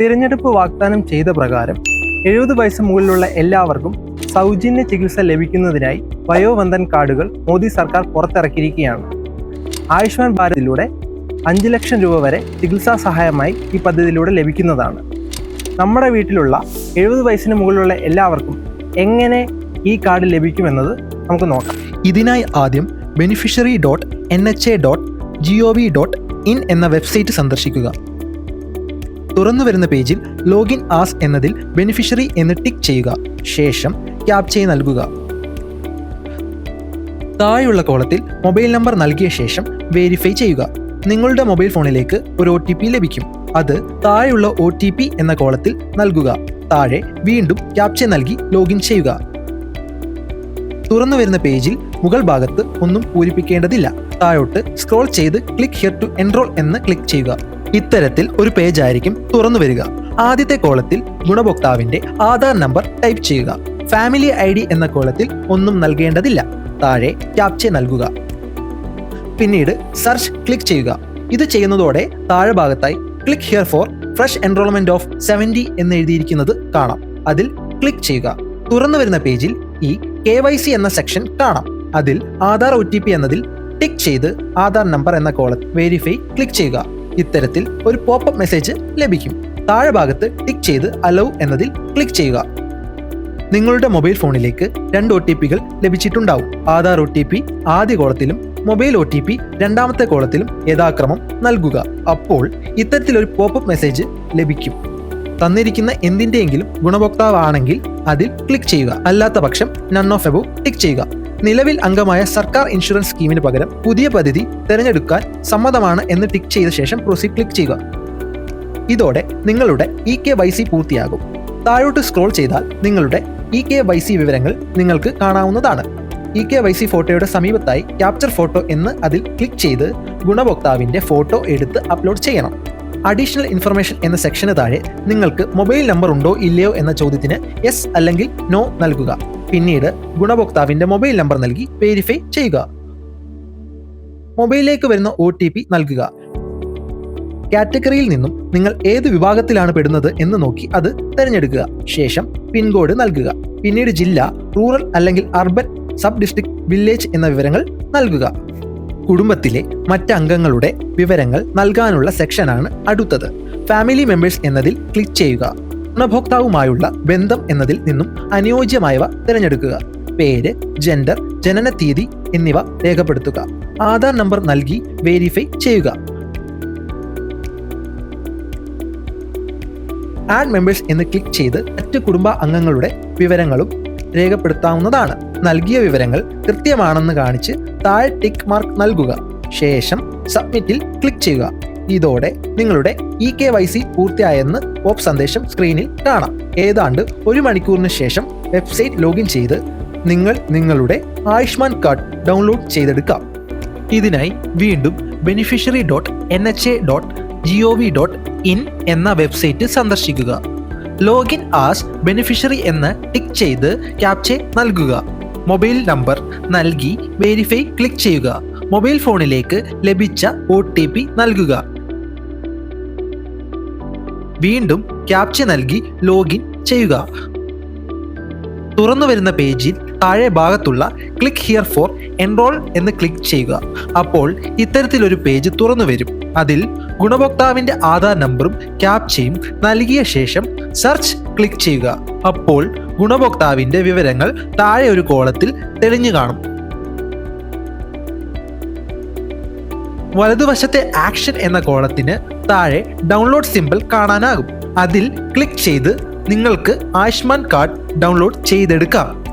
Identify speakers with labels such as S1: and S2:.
S1: തിരഞ്ഞെടുപ്പ് വാഗ്ദാനം ചെയ്ത പ്രകാരം എഴുപത് വയസ്സ് മുകളിലുള്ള എല്ലാവർക്കും സൗജന്യ ചികിത്സ ലഭിക്കുന്നതിനായി വയോവന്ധൻ കാർഡുകൾ മോദി സർക്കാർ പുറത്തിറക്കിയിരിക്കുകയാണ്. ആയുഷ്മാൻ ഭാരതിലൂടെ അഞ്ച് ലക്ഷം രൂപ വരെ ചികിത്സാ സഹായമായി ഈ പദ്ധതിയിലൂടെ ലഭിക്കുന്നതാണ്. നമ്മുടെ വീട്ടിലുള്ള എഴുപത് വയസ്സിന് മുകളിലുള്ള എല്ലാവർക്കും എങ്ങനെ ഈ കാർഡ് ലഭിക്കുമെന്നത് നമുക്ക് നോക്കാം.
S2: ഇതിനായി ആദ്യം beneficiary dot N H A dot G O V dot in എന്ന വെബ്സൈറ്റ് സന്ദർശിക്കുക. തുറന്നു വരുന്ന പേജിൽ ലോഗിൻ ആസ് എന്നതിൽ ബെനിഫിഷ്യറി എന്ന് ടിക്ക് ചെയ്യുക. ശേഷം ക്യാപ്ചയെ നൽകുക. താഴെയുള്ള കോളത്തിൽ മൊബൈൽ നമ്പർ നൽകിയ ശേഷം വേരിഫൈ ചെയ്യുക. നിങ്ങളുടെ മൊബൈൽ ഫോണിലേക്ക് ഒരു ഒ ലഭിക്കും. അത് താഴെയുള്ള ഒ എന്ന കോളത്തിൽ നൽകുക. താഴെ വീണ്ടും ക്യാപ്ച നൽകി ലോഗിൻ ചെയ്യുക. തുറന്നു വരുന്ന പേജിൽ മുകൾ ഭാഗത്ത് ഒന്നും പൂരിപ്പിക്കേണ്ടതില്ല. താഴോട്ട് സ്ക്രോൾ ചെയ്ത് ക്ലിക്ക് ഹിയർ ടു എൻറോൾ എന്ന് ക്ലിക്ക് ചെയ്യുക. ഇത്തരത്തിൽ ഒരു പേജ് ആയിരിക്കും തുറന്നു വരിക. ആദ്യത്തെ കോളത്തിൽ ഗുണഭോക്താവിന്റെ ആധാർ നമ്പർ ടൈപ്പ് ചെയ്യുക. ഫാമിലി ഐ ഡി എന്ന കോളത്തിൽ ഒന്നും നൽകേണ്ടതില്ല. താഴെ ക്യാപ്ചെ നൽകുക. പിന്നീട് സെർച്ച് ക്ലിക്ക് ചെയ്യുക. ഇത് ചെയ്യുന്നതോടെ താഴെ ഭാഗത്തായി click here for fresh enrollment of seventy എന്ന് എഴുതിയിരിക്കുന്നത് കാണാം. അതിൽ ക്ലിക്ക് ചെയ്യുക. തുറന്നു വരുന്ന പേജിൽ ഈ കെ വൈ സി എന്ന സെക്ഷൻ കാണാം. അതിൽ ആധാർ ഒ ടി പി എന്നതിൽ ടിക്ക് ചെയ്ത് ആധാർ നമ്പർ എന്ന കോളത്തിൽ വെരിഫൈ ക്ലിക്ക് ചെയ്യുക. ഇത്തരത്തിൽ ഒരു പോപ്പപ്പ് മെസ്സേജ് ലഭിക്കും. താഴെ ഭാഗത്ത് ടിക്ക് ചെയ്ത് അലവ് എന്നതിൽ ക്ലിക്ക് ചെയ്യുക. നിങ്ങളുടെ മൊബൈൽ ഫോണിലേക്ക് രണ്ട് ഒ ടി പികൾ ലഭിച്ചിട്ടുണ്ടാവും. ആധാർ ഒ ടി പി ആദ്യ കോളത്തിലും മൊബൈൽ ഒ ടി പി രണ്ടാമത്തെ കോളത്തിലും യഥാക്രമം നൽകുക. അപ്പോൾ ഇത്തരത്തിലൊരു പോപ്പപ്പ് മെസ്സേജ് ലഭിക്കും. തന്നിരിക്കുന്ന എന്തിന്റെയെങ്കിലും ഗുണഭോക്താവാണെങ്കിൽ അതിൽ ക്ലിക്ക് ചെയ്യുക. അല്ലാത്ത പക്ഷം നൺ ഓഫ് എബോ ക്ലിക്ക് ചെയ്യുക. നിലവിൽ അംഗമായ സർക്കാർ ഇൻഷുറൻസ് സ്കീമിന് പകരം പുതിയ പദ്ധതി തിരഞ്ഞെടുക്കാൻ സമ്മതമാണ് എന്ന് ടിക്ക് ചെയ്ത ശേഷം പ്രൊസീഡ് ക്ലിക്ക് ചെയ്യുക. ഇതോടെ നിങ്ങളുടെ ഇ കെ വൈ സി പൂർത്തിയാകും. താഴോട്ട് സ്ക്രോൾ ചെയ്താൽ നിങ്ങളുടെ ഇ കെ വൈ സി വിവരങ്ങൾ നിങ്ങൾക്ക് കാണാവുന്നതാണ്. ഇ കെ വൈ സി ഫോട്ടോയുടെ സമീപത്തായി ക്യാപ്ചർ ഫോട്ടോ എന്ന് അതിൽ ക്ലിക്ക് ചെയ്ത് ഗുണഭോക്താവിന്റെ ഫോട്ടോ എടുത്ത് അപ്ലോഡ് ചെയ്യണം. അഡീഷണൽ ഇൻഫർമേഷൻ എന്ന സെക്ഷന് താഴെ നിങ്ങൾക്ക് മൊബൈൽ നമ്പർ ഉണ്ടോ ഇല്ലയോ എന്ന ചോദ്യത്തിന് യെസ് അല്ലെങ്കിൽ നോ നൽകുക. പിന്നീട് ഗുണഭോക്താവിന്റെ മൊബൈൽ നമ്പർ നൽകി വെരിഫൈ ചെയ്യുക. മൊബൈലിലേക്ക് വരുന്ന ഒ നൽകുക. കാറ്റഗറിയിൽ നിന്നും നിങ്ങൾ ഏത് വിഭാഗത്തിലാണ് പെടുന്നത് എന്ന് നോക്കി അത് തിരഞ്ഞെടുക്കുക. ശേഷം പിൻകോഡ് നൽകുക. പിന്നീട് ജില്ല റൂറൽ അല്ലെങ്കിൽ അർബൻ സബ് ഡിസ്ട്രിക്ട് വില്ലേജ് എന്ന വിവരങ്ങൾ നൽകുക. കുടുംബത്തിലെ മറ്റംഗങ്ങളുടെ വിവരങ്ങൾ നൽകാനുള്ള സെക്ഷനാണ് അടുത്തത്. ഫാമിലി മെമ്പേഴ്സ് എന്നതിൽ ക്ലിക്ക് ചെയ്യുക. ഗുണഭോക്താവുമായുള്ള ബന്ധം എന്നതിൽ നിന്നും അനുയോജ്യമായവ തിരഞ്ഞെടുക്കുക. പേര് ജെൻഡർ ജനന തീയതി എന്നിവ രേഖപ്പെടുത്തുക. ആധാർ നമ്പർ നൽകി വെരിഫൈ ചെയ്യുക. ആഡ് മെമ്പേഴ്സ് എന്ന് ക്ലിക്ക് ചെയ്ത് മറ്റ് കുടുംബ അംഗങ്ങളുടെ വിവരങ്ങളും രേഖപ്പെടുത്താവുന്നതാണ്. നൽകിയ വിവരങ്ങൾ കൃത്യമാണെന്ന് കാണിച്ച് താഴെ ടിക്ക് മാർക്ക് നൽകുക. ശേഷം സബ്മിറ്റിൽ ക്ലിക്ക് ചെയ്യുക. ഇതോടെ നിങ്ങളുടെ ഇ കെ വൈ സി പൂർത്തിയായെന്ന് പോപ്പ് സന്ദേശം സ്ക്രീനിൽ കാണാം. ഏതാണ്ട് ഒരു മണിക്കൂറിന് ശേഷം വെബ്സൈറ്റ് ലോഗിൻ ചെയ്ത് നിങ്ങൾ നിങ്ങളുടെ ആയുഷ്മാൻ കാർഡ് ഡൗൺലോഡ് ചെയ്തെടുക്കാം. ഇതിനായി വീണ്ടും beneficiary dot N H A dot G O V dot in എന്ന വെബ്സൈറ്റ് സന്ദർശിക്കുക. ലോഗിൻ ആസ് ബെനിഫിഷ്യറി എന്ന് ടിക്ക് ചെയ്ത് ക്യാപ്ചെ നൽകുക. മൊബൈൽ നമ്പർ നൽകി വെരിഫൈ ക്ലിക്ക് ചെയ്യുക. മൊബൈൽ ഫോണിലേക്ക് ലഭിച്ച ഒ നൽകുക. വീണ്ടും ക്യാപ്ച നൽകി ലോഗിൻ ചെയ്യുക. തുറന്നു വരുന്ന പേജിൽ താഴെ ഭാഗത്തുള്ള ക്ലിക്ക് ഹിയർ ഫോർ എൻറോൾ എന്ന് ക്ലിക്ക് ചെയ്യുക. അപ്പോൾ ഇത്തരത്തിലൊരു പേജ് തുറന്നു വരും. അതിൽ ഗുണഭോക്താവിന്റെ ആധാർ നമ്പറും ക്യാപ്ചയും നൽകിയ ശേഷം സെർച്ച് ക്ലിക്ക് ചെയ്യുക. അപ്പോൾ ഗുണഭോക്താവിന്റെ വിവരങ്ങൾ താഴെ ഒരു കോളത്തിൽ തെളിഞ്ഞു കാണും. വലതുവശത്തെ ആക്ഷൻ എന്ന കോളത്തിന് താഴെ ഡൗൺലോഡ് സിമ്പിൾ കാണാനാകും. അതിൽ ക്ലിക്ക് ചെയ്ത് നിങ്ങൾക്ക് ആയുഷ്മാൻ കാർഡ് ഡൗൺലോഡ് ചെയ്തെടുക്കാം.